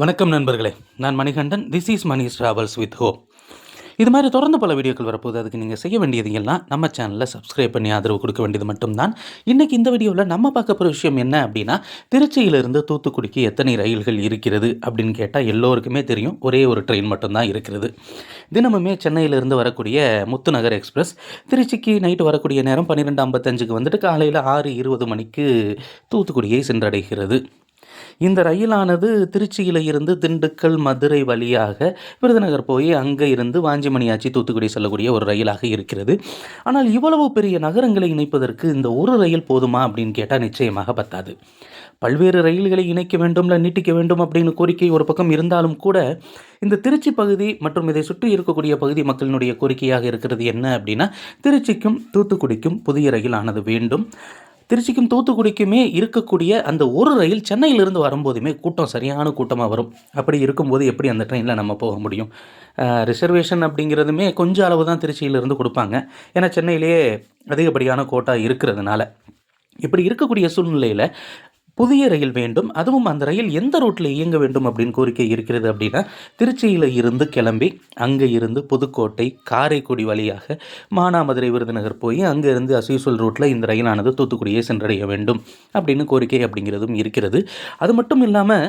வணக்கம் நண்பர்களே. நான் Manikandan. This is Mani travels with ஹோ இது மாதிரி தொடர்ந்து பல வீடியோக்கள் வரப்போகுது. அதுக்கு நீங்கள் செய்ய வேண்டியது எல்லாம் நம்ம சேனலில் சப்ஸ்கிரைப் பண்ணி ஆதரவு கொடுக்க வேண்டியது மட்டும்தான். இன்றைக்கி இந்த வீடியோவில் நம்ம பார்க்க போகிற விஷயம் என்ன அப்படின்னா திருச்சியிலிருந்து தூத்துக்குடிக்கு எத்தனை ரயில்கள் இருக்கிறது அப்படின்னு கேட்டால் எல்லோருக்குமே தெரியும். ஒரே ஒரு ட்ரெயின் மட்டும்தான் இருக்கிறது. தினமுமே சென்னையிலிருந்து வரக்கூடிய முத்துநகர் எக்ஸ்பிரஸ் திருச்சிக்கு நைட்டு வரக்கூடிய நேரம் பன்னிரெண்டு ஐம்பத்தஞ்சுக்கு வந்துட்டு காலையில் ஆறு இருபது மணிக்கு தூத்துக்குடியை சென்றடைகிறது. இந்த ரயிலானது திருச்சியில் இருந்து திண்டுக்கல் மதுரை வழியாக விருதுநகர் போய் அங்கே இருந்து வாஞ்சிமணியாச்சி தூத்துக்குடி செல்லக்கூடிய ஒரு ரயிலாக இருக்கிறது. ஆனால் இவ்வளவு பெரிய நகரங்களை இணைப்பதற்கு இந்த ஒரு ரயில் போதுமா அப்படின்னு கேட்டால் நிச்சயமாக பத்தாது. பல்வேறு ரயில்களை இணைக்க வேண்டும்ல நீட்டிக்க வேண்டும் அப்படின்னு கோரிக்கை ஒரு பக்கம் இருந்தாலும் கூட இந்த திருச்சி பகுதி மற்றும் இதை சுற்றி இருக்கக்கூடிய பகுதி மக்களினுடைய கோரிக்கையாக இருக்கிறது என்ன அப்படின்னா திருச்சிக்கும் தூத்துக்குடிக்கும் புதிய ரயில் ஆனது வேண்டும். திருச்சிக்கும் தூத்துக்குடிக்குமே இருக்கக்கூடிய அந்த ஒரு ரயில் சென்னையிலிருந்து வரும்போதுமே கூட்டம் சரியான கூட்டமாக வரும். அப்படி இருக்கும்போது எப்படி அந்த ட்ரெயினில் நம்ம போக முடியும்? ரிசர்வேஷன் அப்படிங்கிறதுமே கொஞ்சம் அளவு தான் திருச்சியிலிருந்து கொடுப்பாங்க. ஏன்னா சென்னையிலேயே அதிகப்படியான கோட்டா இருக்கிறதுனால. இப்படி இருக்கக்கூடிய சூழ்நிலையில் புதிய ரயில் வேண்டும் அதுவும் அந்த ரயில் எந்த ரூட்டில் இயங்க வேண்டும் அப்படின்னு கோரிக்கை இருக்கிறது அப்படின்னா திருச்சியில் இருந்து கிளம்பி அங்கே இருந்து புதுக்கோட்டை காரைக்குடி வழியாக மானாமதுரை விருதுநகர் போய் அங்கே இருந்து அசீசுவல் ரூட்டில் இந்த ரயிலானது தூத்துக்குடியை சென்றடைய வேண்டும் அப்படின்னு கோரிக்கை அப்படிங்கிறதும் இருக்கிறது. அது மட்டும் இல்லாமல்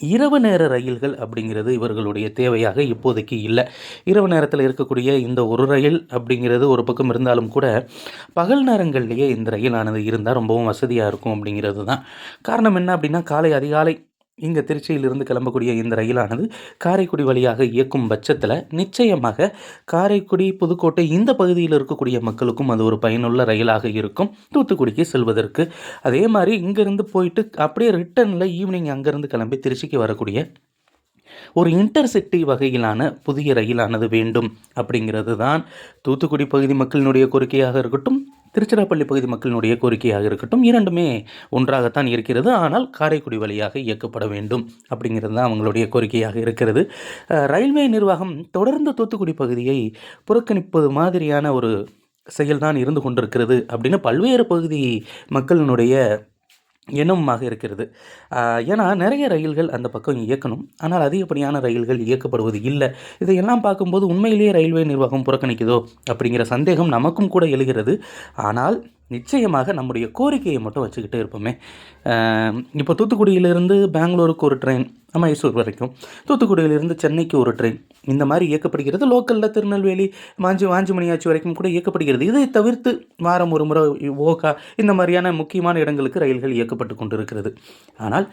இரவு நேர ரயில்கள் அப்படிங்கிறது இவர்களுடைய தேவையாக இப்போதைக்கு இல்லை. இரவு நேரத்தில் இருக்கக்கூடிய இந்த ஒரு ரயில் அப்படிங்கிறது ஒரு பக்கம் இருந்தாலும் கூட பகல் நேரங்கள்லேயே இந்த ரயிலானது இருந்தால் ரொம்பவும் வசதியாக இருக்கும் அப்படிங்கிறது தான். காரணம் என்ன அப்படின்னா காலை அதிகாலை இங்கே திருச்சியிலிருந்து கிளம்பக்கூடிய இந்த ரயிலானது காரைக்குடி வழியாக இயக்கும் பட்சத்தில் நிச்சயமாக காரைக்குடி புதுக்கோட்டை இந்த பகுதியில் இருக்கக்கூடிய மக்களுக்கும் அது ஒரு பயனுள்ள ரயிலாக இருக்கும். தூத்துக்குடிக்கு செல்வதற்கு. அதே மாதிரி இங்கேருந்து போயிட்டு அப்படியே ரிட்டனில் ஈவினிங் அங்கேருந்து கிளம்பி திருச்சிக்கு வரக்கூடிய ஒரு இன்டர்சிட்டி வகையிலான புதிய ரயிலானது வேண்டும். அப்படிங்கிறது தான் தூத்துக்குடி பகுதி மக்களினுடைய கோரிக்கையாக இருக்கட்டும் திருச்சிராப்பள்ளி பகுதி மக்களினுடைய கோரிக்கையாக இருக்கட்டும் இரண்டுமே ஒன்றாகத்தான் இருக்கிறது. ஆனால் காரைக்குடி வழியாக இயக்கப்பட வேண்டும் அப்படிங்கிறது தான் அவங்களுடைய கோரிக்கையாக இருக்கிறது. ரயில்வே நிர்வாகம் தொடர்ந்து தூத்துக்குடி பகுதியை புறக்கணிப்பது மாதிரியான ஒரு செயல்தான் இருந்து கொண்டிருக்கிறது அப்படின்னு பல்வேறு பகுதி மக்களினுடைய எண்ணமாக இருக்கிறது. ஏன்னா நிறைய ரயில்கள் அந்த பக்கம் இயக்கணும். ஆனால் அதிகப்படியான ரயில்கள் இயக்கப்படுவது இல்லை. இதையெல்லாம் பார்க்கும்போது உண்மையிலேயே ரயில்வே நிர்வாகம் புறக்கணிக்குதோ? அப்படிங்கிற சந்தேகம் நமக்கும் கூட எழுகிறது. ஆனால் நிச்சயமாக நம்முடைய கோரிக்கையை மட்டும் வச்சுக்கிட்டே இருப்போமே. இப்போ தூத்துக்குடியிலிருந்து பெங்களூருக்கு ஒரு ட்ரெயின். மைசூர் வரைக்கும். தூத்துக்குடியிலிருந்து சென்னைக்கு ஒரு ட்ரெயின் இந்த மாதிரி இயக்கப்படுகிறது. லோக்கலில் திருநெல்வேலி மாஞ்சி வாஞ்சிமணியாச்சி வரைக்கும் கூட இயக்கப்படுகிறது. இதை தவிர்த்து வாரம் ஒரு முறை ஓகா இந்த மாதிரியான முக்கியமான இடங்களுக்கு ரயில்கள் இயக்கப்பட்டு கொண்டு இருக்கிறது ஆனால்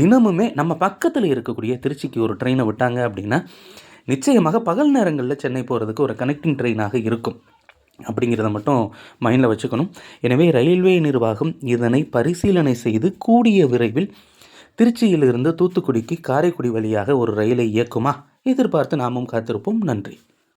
தினமுமே நம்ம பக்கத்தில் இருக்கக்கூடிய திருச்சிக்கு ஒரு ட்ரெயினை விட்டாங்க அப்படின்னா நிச்சயமாக பகல் நேரங்களில் சென்னை போகிறதுக்கு ஒரு கனெக்டிங் ட்ரெயினாக இருக்கும். அப்படிங்கிறத மட்டும் மைண்டில் வச்சுக்கணும். எனவே ரயில்வே நிர்வாகம் இதனை பரிசீலனை செய்து கூடிய விரைவில் திருச்சியிலிருந்து தூத்துக்குடிக்கு காரைக்குடி வழியாக ஒரு ரயிலை இயக்குமா? எதிர்பார்த்து நாமும் காத்திருப்போம். நன்றி.